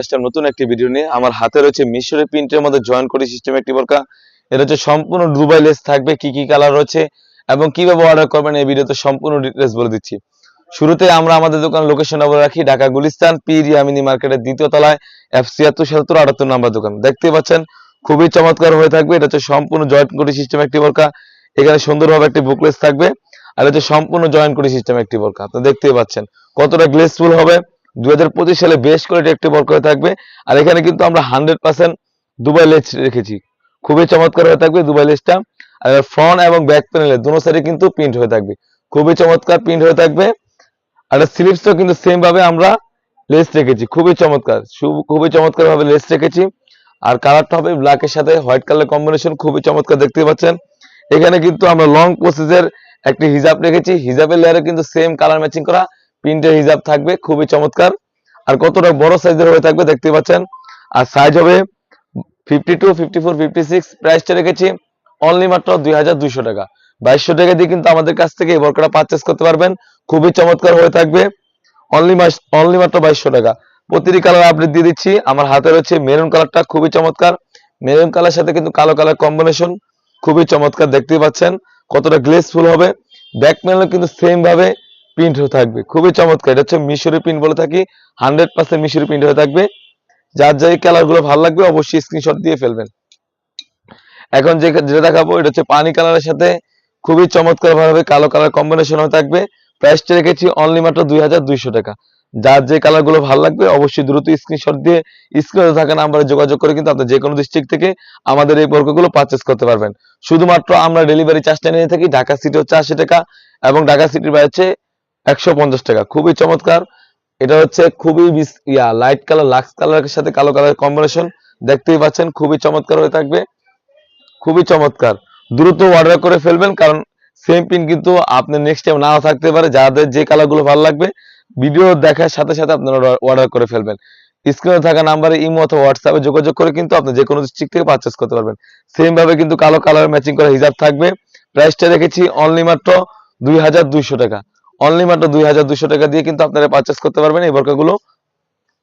আসলাম নতুন একটি ভিডিও নিয়ে আমার হাতে রয়েছে মিশরের প্রিন্টের মধ্যে জয়েন করি সিস্টেম একটি বোরকা। এটা হচ্ছে সম্পূর্ণ দুবাই লেস থাকবে, কি কি কালার রয়েছে এবং কীভাবে অর্ডার করবেন এই ভিডিওতে সম্পূর্ণ ডিটেলস বলে দিচ্ছি। শুরুতে আমরা আমাদের দোকান লোকেশন বলে রাখি, ঢাকা গুলিস্তান পীর ইয়ামিনী মার্কেটের দ্বিতীয় তলায় এফ ছিয়াত্তর সাতাত্তর আটাত্তর নাম্বার দোকান। দেখতে পাচ্ছেন, খুবই চমৎকার হয়ে থাকবে, এটা হচ্ছে সম্পূর্ণ জয়েন্ট করি সিস্টেম একটি বোরকা। এখানে সুন্দরভাবে একটি বুকলেস থাকবে, আর হচ্ছে সম্পূর্ণ জয়েন্ট করি সিস্টেম একটি বোরকা। আপনি দেখতেই পাচ্ছেন, কতটা গ্লেসফুল হবে। দুই হাজার পঁচিশ সালে বেশ কোয়ালিটি একটি বর্ক হয়ে থাকবে। আর এখানে কিন্তু আমরা হান্ড্রেড পার্সেন্ট দুবাই লেজ রেখেছি। খুবই চমৎকার হয়ে থাকবে দুবাই লেজটা। আর ফ্রন্ট এবং ব্যাক প্যানেলে দুনো সাইডে কিন্তু প্রিন্ট হয়ে থাকবে। খুবই চমৎকার প্রিন্ট হয়ে থাকবে। আর স্লিপসটাও কিন্তু সেম ভাবে আমরা লেস রেখেছি। খুবই চমৎকার। খুবই চমৎকার ভাবে লেস রেখেছি। আর কালারটা হবে ব্ল্যাকের সাথে হোয়াইট কালার কম্বিনেশন খুবই চমৎকার দেখতে পাচ্ছেন। এখানে কিন্তু আমরা লং প্রসেসের একটি হিজাব রেখেছি। হিজাবের লেয়ারে কিন্তু সেম কালার ম্যাচিং করা। প্রিন্টের হিজাব থাকবে, খুবই চমৎকার। আর কতটা বড় সাইজের হয়ে থাকবে দেখতে পাচ্ছেন। আর সাইজ হবে fifty two fifty four fifty six প্রাইসটা রেখেছি অনলি মাত্র দুই হাজার দুইশো টাকা। বাইশশো টাকা দিয়ে কিন্তু আমাদের কাছ থেকে এই বরকাটা পারচেস করতে পারবেন। খুবই চমৎকার হয়ে থাকবে। অনলি মাস অনলি মাত্র বাইশশো টাকা। প্রতিটি কালার আপডেট দিয়ে দিচ্ছি। আমার হাতে রয়েছে মেরুন কালারটা খুবই চমৎকার। মেরুন কালার সাথে কিন্তু কালো কালার কম্বিনেশন খুবই চমৎকার দেখতেই পাচ্ছেন। কতটা গ্লেসফুল হবে। ব্যাক প্যানেলও কিন্তু সেম ভাবে প্রিন্ট হয়ে থাকবে। খুবই চমৎকার। এটা হচ্ছে মিশরি প্রিন্ট বলে থাকি। হান্ড্রেড পার্সেন্ট মিশরি প্রিন্ট হয়ে থাকবে। যার যে কালারগুলো ভালো লাগবে, অবশ্যই স্ক্রিনশট দিয়ে ফেলবেন। এখন যে যেটা দেখাবো, এটা হচ্ছে পানি কালারের সাথে খুবই চমৎকার ভাবে কালো কালার কম্বিনেশন হয়ে থাকবে। প্রাইসটা রেখেছি অনলি মাত্র দুই হাজার দুইশো টাকা। যার যে কালারগুলো ভালো লাগবে, অবশ্যই দ্রুত স্ক্রিনশট দিয়ে স্ক্রিনে থাকা নাম্বারে যোগাযোগ করে কিন্তু আপনি যে কোনো ডিস্ট্রিক্ট থেকে আমাদের এই বর্গগুলো পারচেস করতে পারবেন। শুধুমাত্র আমরা ডেলিভারি চার্জটা নিয়ে থাকি। ঢাকা সিটি হচ্ছে আশি টাকা এবং ঢাকা সিটির বাইরে একশো পঞ্চাশ টাকা। খুবই চমৎকার। এটা হচ্ছে খুবই ইয়া লাইট কালার লাক্স কালারের সাথে কালো কালার কম্বিনেশন দেখতেই পাচ্ছেন, খুবই চমৎকার হয়ে থাকবে। খুবই চমৎকার। দ্রুত অর্ডার করে ফেলবেন, কারণ সেম পিন কিন্তু আপনার নেক্সট টাইম নাও থাকতে পারে। যাদের যে কালারগুলো ভালো লাগবে ভিডিও দেখার সাথে সাথে আপনারা অর্ডার করে ফেলবেন। স্ক্রিনে থাকা নাম্বারে ইমো অথবা হোয়াটসঅ্যাপে যোগাযোগ করে কিন্তু আপনি যে কোনো ডিস্ট্রিক্ট থেকে পারচেস করতে পারবেন। সেম ভাবে কিন্তু কালো কালার ম্যাচিং করা হিজাব থাকবে। প্রাইসটা রেখেছি অনলি মাত্র দুই হাজার দুইশো টাকা। অনলি মাত্র দুই হাজার দুইশো টাকা দিয়ে কিন্তু আপনারা পারচেস করতে পারবেন এই বোরকাগুলো।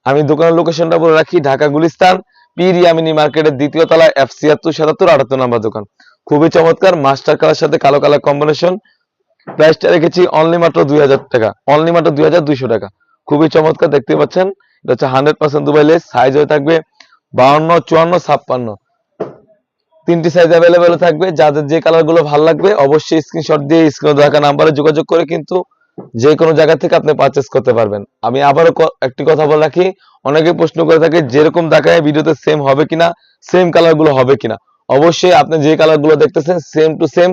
আমি দোকানের লোকেশনটা বলে রাখি, ঢাকা গুলিস্তান পীর ইয়ামিনী মার্কেটের দ্বিতীয় তলায় এফ ছিয়াত্তর সাতাত্তর, আটাত্তর নাম্বার দোকান। খুবই চমৎকার মাস্টার কালার সাথে কালো কালার কম্বিনেশন প্রাইসটা রেখেছি অনলি মাত্র দুই হাজার টাকা অনলি মাত্র দুই হাজার দুইশো টাকা। খুবই চমৎকার দেখতে পাচ্ছেন, এটা হচ্ছে hundred percent Dubai lace size হয়ে থাকবে বাউন্ন, চুয়ান্ন, ছাপ্পান্ন। তিনটি সাইজ অ্যাভেলেবেল থাকবে, যাদের যে কালারগুলো ভালো লাগবে, অবশ্যই স্ক্রিনশট দিয়ে স্ক্রিনে দেখা নাম্বারে যোগাযোগ করে কিন্তু যে কোনো জায়গা থেকে আপনি পারচেস করতে পারবেন। আমি আবারও একটি কথা বলে রাখি, অনেকে প্রশ্ন করে থাকে যেরকম দেখায় ভিডিওতে সেম হবে কিনা সেম কালারগুলো হবে কিনা। অবশ্যই আপনি যে কালারগুলো দেখতেছেন সেম টু সেম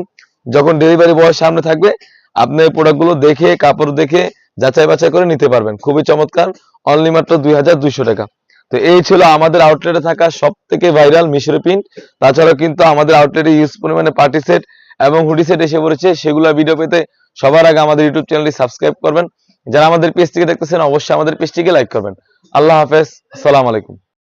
যখন ডেলিভারি বয়ের সামনে থাকবে, আপনি এই প্রোডাক্টগুলো দেখে, কাপড় দেখে, যাচাই বাছাই করে নিতে পারবেন। খুবই চমৎকার অনলি মাত্র দুই হাজার দুইশো টাকা। তো এই ছিল আমাদের আউটলেটে থাকা সব থেকে ভাইরাল মিশরি প্রিন্ট তাছাড়াও কিন্তু আমাদের আউটলেটে ইউজ পরিমাণে পার্টি সেট এবং হুডি সেট এসে পড়েছে, সেগুলো ভিডিও পেতে সবার আগে আমাদের ইউটিউব চ্যানেলটি সাবস্ক্রাইব করবেন। যারা আমাদের পেজটিকে দেখতেছেন, অবশ্যই আমাদের পেজটিকে লাইক করবেন। আল্লাহ হাফেজ সালাম আলাইকুম।